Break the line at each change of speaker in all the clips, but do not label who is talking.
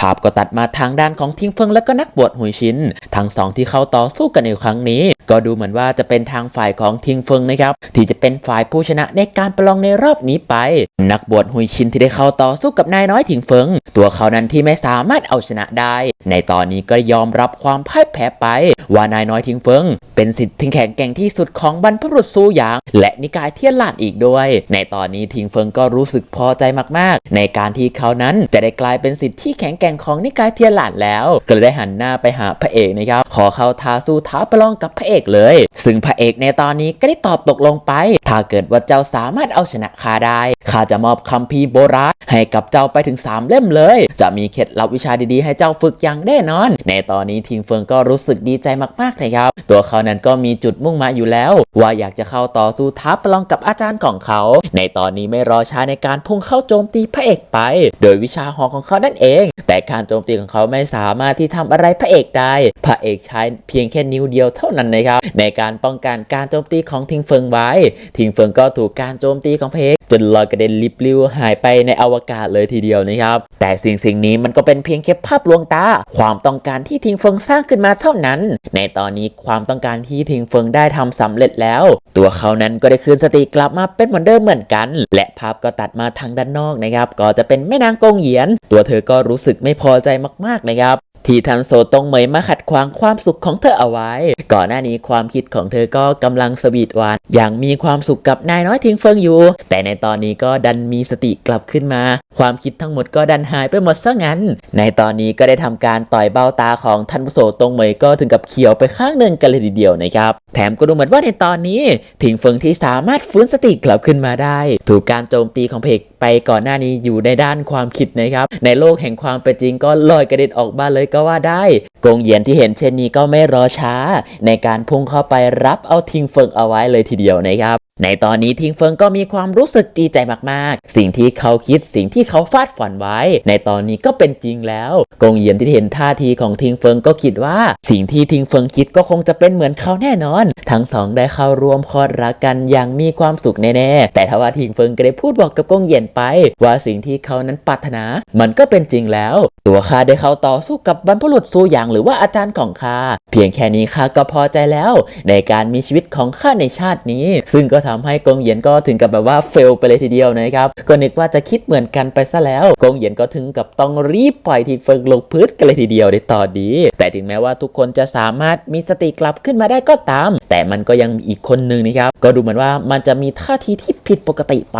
ภาพก็ตัดมาทางด้านของทิงเฟิงและก็นักบวชหุยชินทั้งสองที่เข้าต่อสู้กันในครั้งนี้ ก็ดูเหมือนว่าจะเป็นทางฝ่ายของทิงเฟิงนะครับที่จะเป็นฝ่ายผู้ชนะในการประลองในรอบนี้ไป นักบวชหุยชินที่ได้เข้าต่อสู้กับนายน้อยทิงเฟิง ตัวเขานั้นที่ไม่สามารถเอาชนะได้ ในตอนนี้ก็ยอมรับความพ่ายแพ้ไป ว่านายน้อยทิงเฟิง เป็นสิทธิ์ที่แข็งแกร่งที่สุดของบรรพบุรุษซูหยาง และนิกายเทียนหลานอีกด้วย ในตอนนี้ทิงเฟิงก็รู้สึกพอใจมากๆ ในการที่เขานั้นจะได้กลายเป็นสิทธิ์ที่แข็งแกร่งของนิกายเทียนหลานแล้ว ก็เลยได้หันหน้าไปหาพระเอกนะครับ ขอเข้าท้าสู้ท้าประลองกับพระเอกเลย ซึ่งพระเอกในตอนนี้ก็ได้ตอบตกลงไป ถ้าเกิดว่าเจ้าสามารถเอาชนะข้าได้ข้าจะมอบคัมภีร์โบราณให้กับเจ้าไปถึง 3 เล่มเลย จะมีเคล็ดลับวิชาดีๆ ให้เจ้าฝึกอย่างแน่นอน ในตอนนี้ทิงเฟิงก็รู้สึกดีใจมากๆนะครับ ตัวเขานั้นก็มีจุดมุ่งหมายอยู่แล้ว ว่าอยากจะเข้าต่อสู้ท้าประลองกับอาจารย์ของเขา ในตอนนี้ไม่รอช้าในการพุ่งเข้าโจมตีพระเอกไป โดยวิชาหอของเขานั่นเอง แต่การโจมตีของเขาไม่สามารถที่ทำอะไรพระเอกได้ พระเอกใช้เพียงแค่นิ้วเดียวเท่านั้นนะครับในการป้องกันการโจมตีของทิงเฟิงไว้ ทิงเฟิงก็ถูกการโจมตีของพระเอกจนลอยกระเด็นลิบลิวหายไปในอวกาศเลยทีเดียวนะครับ แต่สิ่งสิ่งนี้มันก็เป็นเพียงแค่ภาพลวงตา ความต้องการที่ทิงเฟิงสร้างขึ้นมาเท่านั้น ในตอนนี้ความต้องการที่ทิงเฟิงได้ทำสำเร็จแล้ว ตัวเขานั้นก็ได้คืนสติกลับมาเป็นเหมือนเดิมเหมือนกัน และภาพก็ตัดมาทางด้านนอกนะครับ ก็จะเป็นแม่นางกงเหยียน ตัวเธอก็รู้สึกไม่พอใจมากๆนะครับ ที่ทันโซตงเหมยมาขัดขวางความสุขของเธอเอาไว้ ก่อนหน้านี้ความคิดของเธอก็กำลังสวีทหวาน อย่างมีความสุขกับนายน้อยทิงเฟิงอยู่ แต่ในตอนนี้ก็ดันมีสติกลับขึ้นมา ความคิดทั้งหมดก็ดันหายไปหมดซะงั้น ในตอนนี้ก็ได้ทำการต่อยเบ้าตาของทันโซตงเหมยก็ถึงกับเขียวไปข้างหนึ่งกันเลยทีเดียวนะครับ แถมก็ดูเหมือนว่าในตอนนี้ทิงเฟิงที่สามารถฟื้นสติกลับขึ้นมาได้ ถูกการโจมตีของเพกไปก่อนหน้านี้อยู่ในด้านความคิดนะครับ ในโลกแห่งความเป็นจริงก็ลอยกระเด็นออกมาเลยก็ว่าได้ กงเหยียนที่เห็นเช่นนี้ก็ไม่รอช้า ในการพุ่งเข้าไปรับเอาทิงเฟิงเอาไว้เลยทีเดียวนะครับ ในตอนนี้ทิงเฟิงก็มีความรู้สึกดีใจมากๆ สิ่งที่เขาคิดสิ่งที่เขาฟาดฝันไว้ ในตอนนี้ก็เป็นจริงแล้วกงเยียนที่เห็นท่าทีของทิงเฟิงก็คิดว่า สิ่งที่ทิงเฟิงคิดก็คงจะเป็นเหมือนเขาแน่นอน ทั้งสองได้เข้าร่วมพอดรักกันอย่างมีความสุขแน่ๆ แต่ทว่าทิงเฟิงก็ได้พูดบอกกับกงเยียนไป ว่าสิ่งที่เขานั้นปรารถนา มันก็เป็นจริงแล้ว ตัวข้าได้เข้าต่อสู้กับบรรพบุรุษซูหยางหรือว่าอาจารย์ของข้าเพียงแค่นี้ข้าก็พอใจแล้ว ในการมีชีวิตของข้าในชาตินี้ ซึ่งก็ททำให้กงเหยียนก็ถึงกับแบบว่าเฟลไปเลยทีเดียวนะครับก็นึกว่าจะคิดเหมือนกันไปซะแล้ว กงเหยียนก็ถึงกับต้องรีบปล่อยทีเฟิงลงพื้นกันเลยทีเดียวในตอนนี้ แต่ถึงแม้ว่าทุกคนจะสามารถมีสติกลับขึ้นมาได้ก็ตาม แต่มันก็ยังมีอีกคนหนึ่งนะครับก็ดูเหมือนว่ามันจะมีท่าทีที่ผิดปกติไป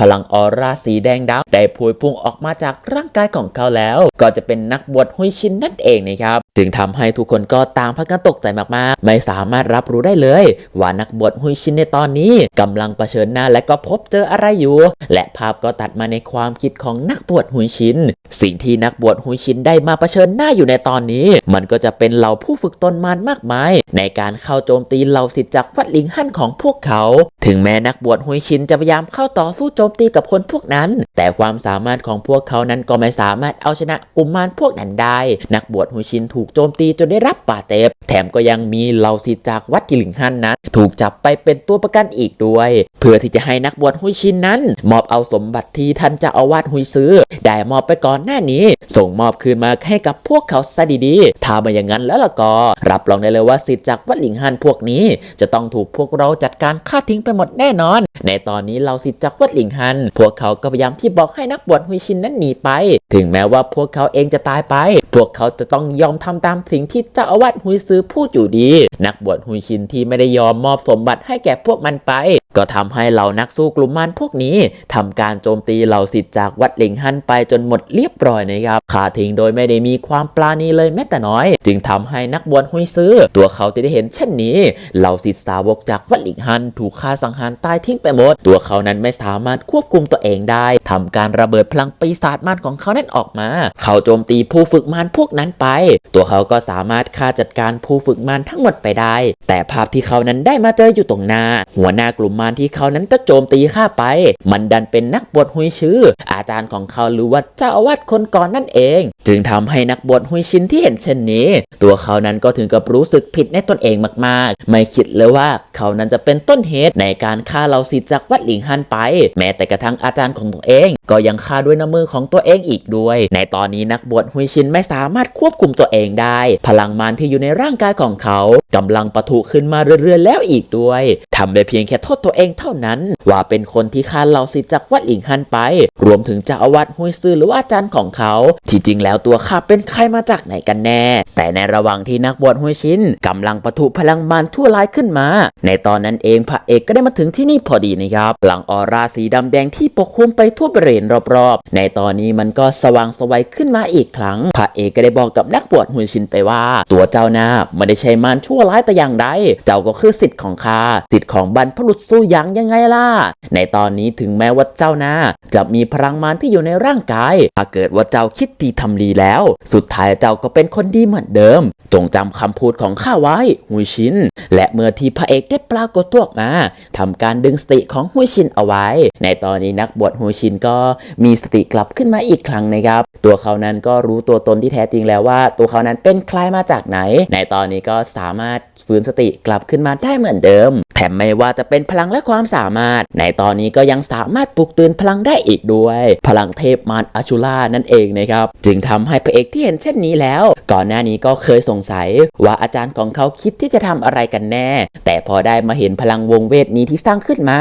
พลังออร่าสีแดงดำได้พวยพุ่งออกมาจากร่างกายของเขาแล้ว ก็จะเป็นนักบวชหุยชินนั่นเองนะครับจึงทำให้ทุกคนก็ต่างพากันตกใจมากๆ ไม่สามารถรับรู้ได้เลย ว่านักบวชหุยชินในตอนนี้กำลังเผชิญหน้าและก็พบเจออะไรอยู่ และภาพก็ตัดมาในความคิดของนักบวชหุยชิน สิ่งที่นักบวชหุยชินได้มาเผชิญหน้าอยู่ในตอนนี้ มันก็จะเป็นเหล่าผู้ฝึกตนมารมากมาย ในการเข้าโจมตีเหล่าสิทธิ์จากวัดลิงฮั่นของพวกเขา ถึงแม้นักบวชหุยชินจะพยายามเข้าต่อสู้โจมตีกับคนพวกนั้น แต่ความสามารถของพวกเขานั้นก็ไม่สามารถเอาชนะกลุ่มมารพวกนั้นได้ นักบวชหุยชินถูกโจมตีจนได้รับบาดเจ็บ แถมก็ยังมีเหล่าสิทธิ์จากวัดกิลิงฮั่นนั้น ถูกจับไปเป็นตัวประกันอีกด้วย เพื่อที่จะให้นักบวชหุยชินนั้น มอบเอาสมบัติที่ท่านเจะอาวาสหุยซื้อ ได้มอบไปก่อนหน้านี้ ส่งมอบคืนมาให้กับพวกเขาซะดีๆถ้าไม่อย่างนั้นแล้วล่ะก็รับรองได้เลยว่าสิทธิ์จากวัดหลิงฮันพวกนี้ จะต้องถูกพวกเราจัดการฆ่าทิ้งไปหมดแน่นอน ในตอนนี้เราสิทธิ์จากวัดหลิงฮัน พวกเขาก็พยายามที่บอกให้นักบวชหุยชินนั้นหนีไป ถึงแม้ว่าพวกเขาเองจะตายไป พวกเขาจะต้องยอมทำตามสิ่งที่เจ้าอาวาสหุยซื้อพูดอยู่ดี นักบวชหุยชินที่ไม่ได้ยอมมอบสมบัติให้แก่พวกมันไป ก็ทำให้เหล่านักสู้กลุ่มมันพวกนี้ทำการโจมตีเหล่าสิทธิ์จากวัดหลิงฮันไปจนหมดเรียบร้อยนะครับขาทิ้งโดยไม่ได้มีความปราณีเลยแม้แต่น้อย จึงทำให้นักบวชหุยซื้อ ตัวเขาที่ได้เห็นเช่นนี้ เหล่าสิทธิ์สาวกจากวัดหลิงฮันถูกฆ่าสังหารตายทิ้งไปหมด ตัวเขานั้นไม่สามารถควบคุมตัวเองได้ทำการระเบิดพลังปีศาจมารของเขานั้นออกมา เขาโจมตีผู้ฝึกมารพวกนั้นไป ตัวเขาก็สามารถฆ่าจัดการผู้ฝึกมารทั้งหมดไปได้ แต่ภาพที่เขานั้นได้มาเจออยู่ตรงหน้า หัวหน้ากลุ่มมารารที่เขานั้นจะโจมตีข้าไป มันดันเป็นนักบวชหุยชื่อ อาจารย์ของเขาหรือว่าเจ้าอาวาสคนก่อนนั่นเอง จึงทำให้นักบวชหุยชินที่เห็นเช่นนี้ ตัวเขานั้นก็ถึงกับรู้สึกผิดในตนเองมากๆ ไม่คิดเลยว่าเขานั้นจะเป็นต้นเหตุในการฆ่าเราสิจากวัดหลิงฮันไป แม้แต่กระทั่งอาจารย์ของตัวเอง ก็ยังฆ่าด้วยน้ำมือของตัวเองอีกด้วย ในตอนนี้นักบวชหุยชินไม่สามารถควบคุมตัวเองได้ พลังมารที่อยู่ในร่างกายของเขากำลังปะทุขึ้นมาเรื่อยๆแล้วอีกด้วยทำได้เพียงแค่โทษตัวเองเองเท่านั้น ว่าเป็นคนที่ฆ่าเหล่าสิทธิ์จากวัดหลิงฮันไป รวมถึงเจ้าอาวาสหุยซือหรือว่าอาจารย์ของเขา ที่จริงแล้วตัวข้าเป็นใครมาจากไหนกันแน่ แต่ในระหว่างที่นักบวชหุยชินกำลังปะทุพลังมารชั่วร้ายขึ้นมา ในตอนนั้นเองพระเอกก็ได้มาถึงที่นี่พอดีนะครับ หลังออราสีดำแดงที่ปกคลุมไปทั่วบริเวณรอบๆ ในตอนนี้มันก็สว่างสวัยขึ้นมาอีกครั้ง พระเอกก็ได้บอกกับนักบวชหุยชินไปว่า ตัวเจ้าน้าไม่ได้ใช่มารชั่วร้ายแต่อย่างใด เจ้าก็คือสิทธิ์ของข้าสิทธิ์ของบรรพบุรุษสู้ยังยังไงล่ะ ในตอนนี้ถึงแม้ว่าเจ้านาจะมีพลังมารที่อยู่ในร่างกาย ถ้าเกิดว่าเจ้าคิดดีทำดีแล้ว สุดท้ายเจ้าก็เป็นคนดีเหมือนเดิม จงจำคำพูดของข้าไว้หุยชิน และเมื่อที่พระเอกได้ปรากฏตัวออกมาทำการดึงสติของหุยชินเอาไว้ ในตอนนี้นักบวชหุยชินก็มีสติกลับขึ้นมาอีกครั้งนะครับ ตัวเขานั้นก็รู้ตัวตนที่แท้จริงแล้วว่า ตัวเขานั้นเป็นใครมาจากไหน ในตอนนี้ก็สามารถฟื้นสติกลับขึ้นมาได้เหมือนเดิมแถมไม่ว่าจะเป็นพลังและความสามารถ ในตอนนี้ก็ยังสามารถปลุกตื่นพลังได้อีกด้วย พลังเทพมารอาชูล่านั่นเองนะครับ จึงทำให้พระเอกที่เห็นเช่นนี้แล้ว ก่อนหน้านี้ก็เคยสงงสัย ว่าอาจารย์ของเขาคิดที่จะทำอะไรกันแน่ แต่พอได้มาเห็นพลังวงเวทนี้ที่สร้างขึ้นมา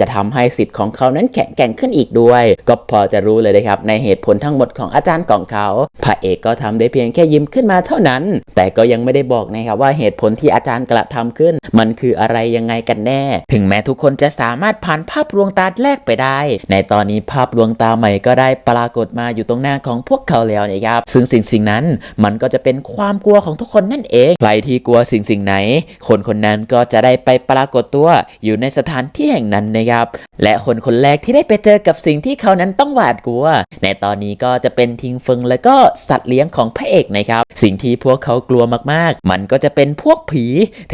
จะทำให้สิทธิ์ของเขานั้นแข็งแกร่งขึ้นอีกด้วย ก็พอจะรู้เลยนะครับในเหตุผลทั้งหมดของอาจารย์ของเขาพระเอกก็ทำได้เพียงแค่ยิ้มขึ้นมาเท่านั้น แต่ก็ยังไม่ได้บอกนะครับว่าเหตุผลที่อาจารย์กระทำขึ้น มันคืออะไรยังไงกันแน่ ถึงแม้ทุกคนจะสามารถผ่านภาพลวงตาแรกไปได้ ในตอนนี้ภาพลวงตาใหม่ก็ได้ปรากฏมาอยู่ตรงหน้าของพวกเขาแล้วนะครับซึ่งสิ่งสิ่งนั้นมันก็จะเป็นความกลัวของทุกคนนั่นเอง ใครที่กลัวสิ่งสิ่งไหน คนคนนั้นก็จะได้ไปปรากฏตัวอยู่ในสถานที่แห่งนั้นนะครับ และคนคนแรกที่ได้ไปเจอกับสิ่งที่เขานั้นต้องหวาดกลัว ในตอนนี้ก็จะเป็นทิงฟิงและก็สัตว์เลี้ยงของพระเอกนะครับ สิ่งที่พวกเขากลัวมากๆ มันก็จะเป็นพวกผี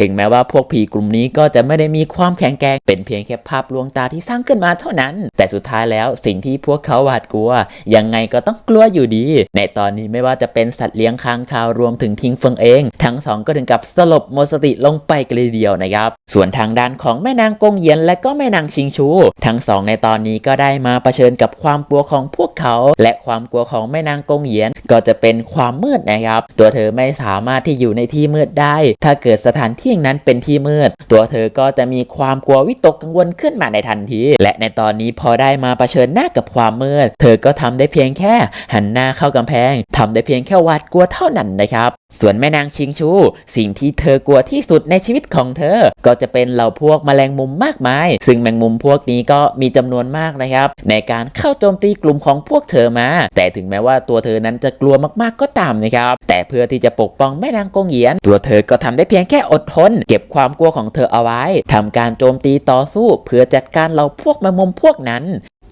ถึงแม้ว่าพวกผีกลุ่มนี้ก็จะไม่ได้มีความแข็งแกร่งเป็นเพียงแค่ภาพลวงตาที่สร้างขึ้นมาเท่านั้น แต่สุดท้ายแล้วสิ่งที่พวกเขาหวาดกลัว ยังไงก็ต้องกลัวอยู่ดี ในตอนนี้ไม่ว่าจะเป็นสัตว์เลี้ยงค้างคาวรวมถึงทิงเฟิงเอง ทั้งสองก็ถึงกับสลบหมดสติลงไปกันเลยเดียวนะครับ ส่วนทางด้านของแม่นางกงเยียนและก็แม่นางชิงชู ทั้งสองในตอนนี้ก็ได้มาเผชิญกับความกลัวของพวกเขา และความกลัวของแม่นางกงเยียนก็จะเป็นความมืดนะครับ ตัวเธอไม่สามารถที่อยู่ในที่มืดได้ ถ้าเกิดสถานที่นั้นเป็นที่มืด ตัวเธอก็จะมีความกลัววิตกกังวลขึ้นมาในทันที และในตอนนี้พอได้มาเผชิญหน้ากับความมืด เธอก็ทำได้เพียงแค่ หันหน้าเข้ากำแพงทำได้เพียงแค่หวาดกลัวเท่านั้นนะครับส่วนแม่นางชิงชู สิ่งที่เธอกลัวที่สุดในชีวิตของเธอ ก็จะเป็นเหล่าพวกแมลงมุมมากมาย ซึ่งแมงมุมพวกนี้ก็มีจำนวนมากนะครับ ในการเข้าโจมตีกลุ่มของพวกเธอมา แต่ถึงแม้ว่าตัวเธอนั้นจะกลัวมากๆก็ตามนะครับ แต่เพื่อที่จะปกป้องแม่นางกงเหยียน ตัวเธอก็ทำได้เพียงแค่อดทน เก็บความกลัวของเธอเอาไว้ทำการโจมตีต่อสู้ เพื่อจัดการเหล่าพวกแมงมุมพวกนั้น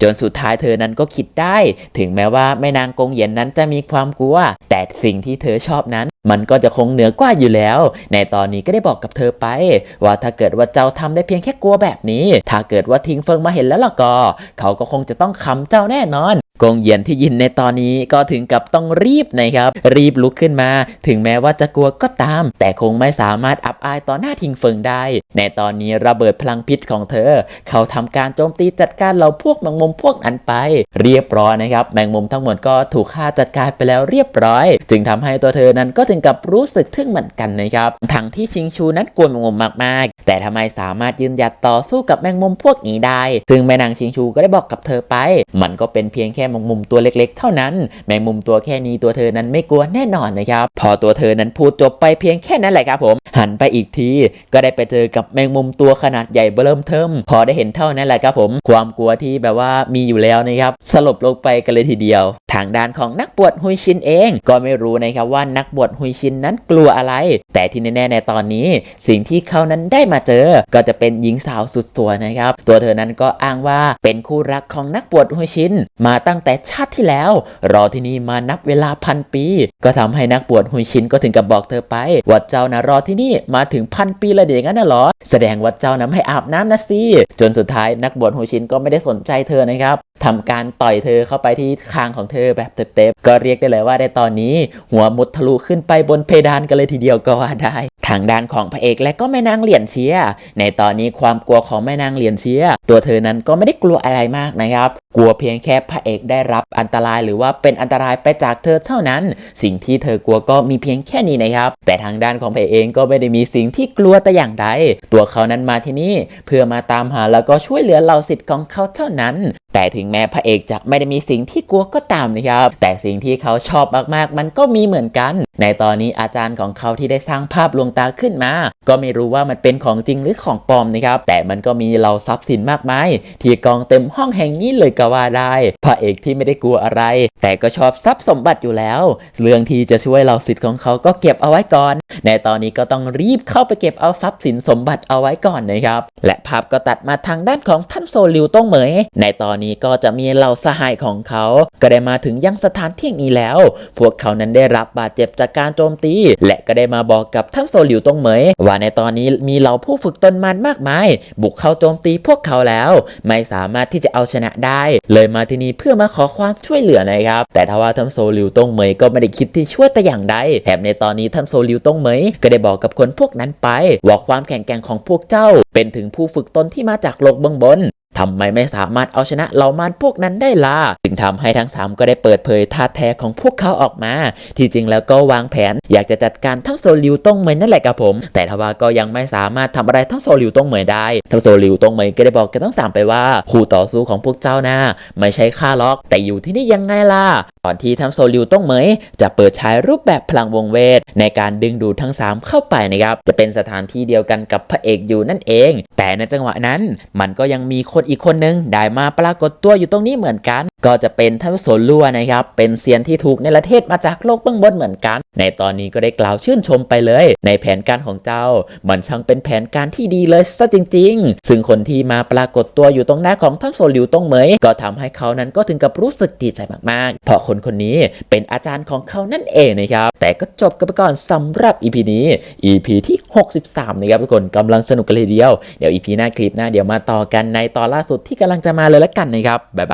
จนสุดท้ายเธอนั้นก็คิดได้ ถึงแม้ว่าแม่นางกงเหยียนนั้นจะมีความกลัว แต่สิ่งที่เธอชอบนั้น มันก็จะคงเหนือกว่าอยู่แล้ว ในตอนนี้ก็ได้บอกกับเธอไป ว่าถ้าเกิดว่าเจ้าทำได้เพียงแค่กลัวแบบนี้ ถ้าเกิดว่าทิ้งเฟิงมาเห็นแล้วล่ะก็ เขาก็คงจะต้องขำเจ้าแน่นอน กงเหยียนที่ยินในตอนนี้ก็ถึงกับต้องรีบนะครับ รีบลุกขึ้นมา ถึงแม้ว่าจะกลัวก็ตาม แต่คงไม่สามารถอับอายต่อหน้าทิงเฟิงได้ ในตอนนี้ระเบิดพลังพิษของเธอ เขาทำการโจมตีจัดการเหล่าพวกแมงมุมพวกนั้นไป เรียบร้อยนะครับ แมงมุมทั้งหมดก็ถูกฆ่าจัดการไปแล้วเรียบร้อย จึงทำให้ตัวเธอนั้นก็ถึงกับรู้สึกทึ่งเหมือนกันนะครับทั้งที่ชิงชูนั้นกลัวแมงมุมมากๆ แต่ทำไมสามารถยืนหยัดต่อสู้กับแมงมุมพวกนี้ได้ ซึ่งแม่นางชิงชูก็ได้บอกกับเธอไป มันก็เป็นเพียงแค่แมงมุมตัวเล็กๆ เท่านั้น แมงมุมตัวแค่นี้ตัวเธอนั้นไม่กลัวแน่นอนนะครับ พอตัวเธอนั้นพูดจบไปเพียงแค่นั้นแหละครับผม หันไปอีกที ก็ได้ไปเจอกับแมงมุมตัวขนาดใหญ่เบิ่มเทิม พอได้เห็นเท่านั้นแหละครับผม ความกลัวที่แบบว่ามีอยู่แล้วนะครับ สลบลงไปกันเลยทีเดียว ทางด้านของนักบวชฮุยชินเอง ก็ไม่รู้นะครับว่านักบวชฮุยชินนั้นกลัวอะไร แต่ที่แน่ๆในตอนนี้สิ่งที่เขานั้นได้มาเจอ ก็จะเป็นหญิงสาวสุดสวยนะครับ ตัวเธอนั้นก็อ้างว่าเป็นคู่รักของนักบวชฮุยชินมาตั้งแต่ชาติที่แล้ว รอที่นี่มานับเวลาพันปี ก็ทำให้นักบวชฮุยชินก็ถึงกับบอกเธอไปว่าเจ้านะรอที่นี่มาถึงพันปีเลยเดี๋ยงั้นน่ะหรอ แสดงว่าเจ้านั้นให้อาบน้ำนะสิจนสุดท้ายนักบวชฮุยชินก็ไม่ได้สนใจเธอนะครับทำการต่อยเธอเข้าไปที่คางของเธอแบบเต็มๆก็เรียกได้เลยว่าในตอนนี้ หัวมุดทะลุขึ้นไปบนเพดานกันเลยทีเดียวก็ว่าได้ ทางด้านของพระเอกและก็แม่นางเหรียญเชีย ในตอนนี้ความกลัวของแม่นางเหรียญเชีย ตัวเธอนั้นก็ไม่ได้กลัวอะไรมากนะครับ กลัวเพียงแค่พระเอกได้รับอันตรายหรือว่าเป็นอันตรายไปจากเธอเท่านั้น สิ่งที่เธอกลัวก็มีเพียงแค่นี้นะครับ แต่ทางด้านของพระเอกเองก็ไม่ได้มีสิ่งที่กลัวแต่อย่างใดตัวเขานั้นมาที่นี่เพื่อมาตามหาแล้วก็ช่วยเหลือเหล่าสิทธิ์ของเขาเท่านั้น แต่ถึงแม้พระเอกจะไม่ได้มีสิ่งที่กลัวก็ตามนะครับ แต่สิ่งที่เขาชอบมากๆ มันก็มีเหมือนกัน ในตอนนี้อาจารย์ของเขาที่ได้สร้างภาพลวงตาขึ้นมา ก็ไม่รู้ว่ามันเป็นของจริงหรือของปลอมนะครับ แต่มันก็มีเหล่าทรัพย์สินมากมาย ที่กองเต็มห้องแห่งนี้เลยก็ว่าได้ พระเอกที่ไม่ได้กลัวอะไร แต่ก็ชอบทรัพย์สมบัติอยู่แล้ว เรื่องที่จะช่วยเหล่าสิทธิ์ของเขาก็เก็บเอาไว้ก่อน ในตอนนี้ก็ต้องรีบเข้าไปเก็บเอาทรัพย์สินสมบัติเอาไว้ก่อนนะครับ และภาพก็ตัดมาทางด้านของท่านโซลิวต้องเหมย ในตอนนี้ก็จะมีเหล่าสหายของเขา ก็ได้มาถึงยังสถานที่นี้แล้ว พวกเขานั้นได้รับบาดเจ็บจากการโจมตี และก็ได้มาบอกกับท่านโซลิวตงเหมย ว่าในตอนนี้มีเหล่าผู้ฝึกตนมันมากมาย บุกเข้าโจมตีพวกเขาแล้ว ไม่สามารถที่จะเอาชนะได้ เลยมาที่นี่เพื่อมาขอความช่วยเหลือนะครับ แต่ทว่าท่านโซลิวตงเหมยก็ไม่ได้คิดที่ช่วยแต่อย่างใดแถมในตอนนี้ท่านโซลิวตงเหมยก็ได้บอกกับคนพวกนั้นไป ว่าความแข็งแกร่งของพวกเจ้า เป็นถึงผู้ฝึกตนที่มาจากโลกเบื้องบน ทำไมไม่สามารถเอาชนะเหล่ามารพวกนั้นได้ล่ะจึงทำให้ทั้งสามก็ได้เปิดเผยท่าแท้ของพวกเขาออกมา ที่จริงแล้วก็วางแผน อยากจะจัดการทั้งโซลิวต้งเหมยนั่นแหละครับผม แต่ทว่าก็ยังไม่สามารถทำอะไรทั้งโซลิวต้งเหมยได้ ทั้งโซลิวต้งเหมยก็ได้บอกกับทั้งสามไปว่าคู่ต่อสู้ของพวกเจ้านะไม่ใช่ข้าล็อก แต่อยู่ที่นี่ยังไงล่ะก่อนที่ทั้งโซลิวต้งเหมยจะเปิดใช้รูปแบบพลังวงเวท ในการดึงดูดทั้ง 3 เข้าไปนะครับจะเป็นสถานที่เดียวกันกับพระเอกอยู่นั่นเอง แต่ในจังหวะนั้นมันก็ยังมีคนอีกคนนึงได้มาปรากฏตัวอยู่ตรงนี้เหมือนกัน ก็จะเป็นท่านโซลัวนะครับ เป็นเซียนที่ถูกในประเทศมาจากโลกเบื้องบนเหมือนกัน ในตอนนี้ก็ได้กล่าวชื่นชมไปเลย ในแผนการของเจ้า มันช่างเป็นแผนการที่ดีเลยซะจริง ๆ ซึ่งคนที่มาปรากฏตัวอยู่ตรงหน้าของท่านโซลิวตงเหมย ก็ทำให้เขานั้นก็ถึงกับรู้สึกดีใจมากๆ เพราะคนคนนี้เป็นอาจารย์ของเขานั่นเองนะครับ แต่ก็จบกันไปก่อนสำหรับ EP นี้ EP ที่ 63 นะครับทุกคนกำลังสนุกกันเลยเดียว เดี๋ยว EP หน้าคลิปหน้าเดี๋ยวมาต่อกันในตอนล่าสุดที่กำลังจะมาเลยละกันนะครับบ๊ายบาย